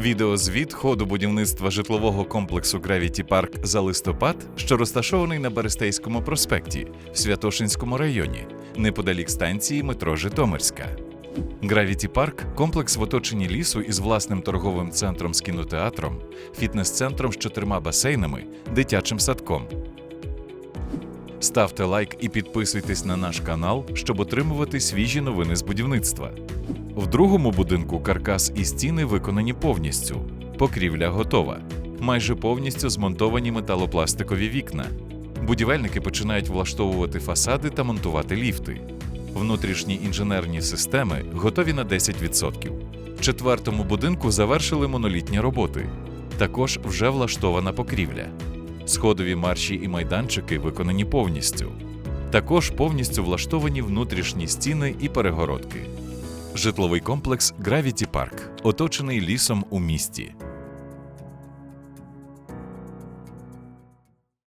Відеозвіт ходу будівництва житлового комплексу Gravity Park за листопад, що розташований на Берестейському проспекті в Святошинському районі, неподалік станції метро Житомирська. Gravity Park – комплекс в оточенні лісу із власним торговим центром з кінотеатром, фітнес-центром з чотирма басейнами, дитячим садком. Ставте лайк і підписуйтесь на наш канал, щоб отримувати свіжі новини з будівництва. В другому будинку каркас і стіни виконані повністю. Покрівля готова. Майже повністю змонтовані металопластикові вікна. Будівельники починають влаштовувати фасади та монтувати ліфти. Внутрішні інженерні системи готові на 10%. В четвертому будинку завершили монолітні роботи. Також вже влаштована покрівля. Сходові марші і майданчики виконані повністю. Також повністю влаштовані внутрішні стіни і перегородки. Житловий комплекс Gravity Park, оточений лісом у місті.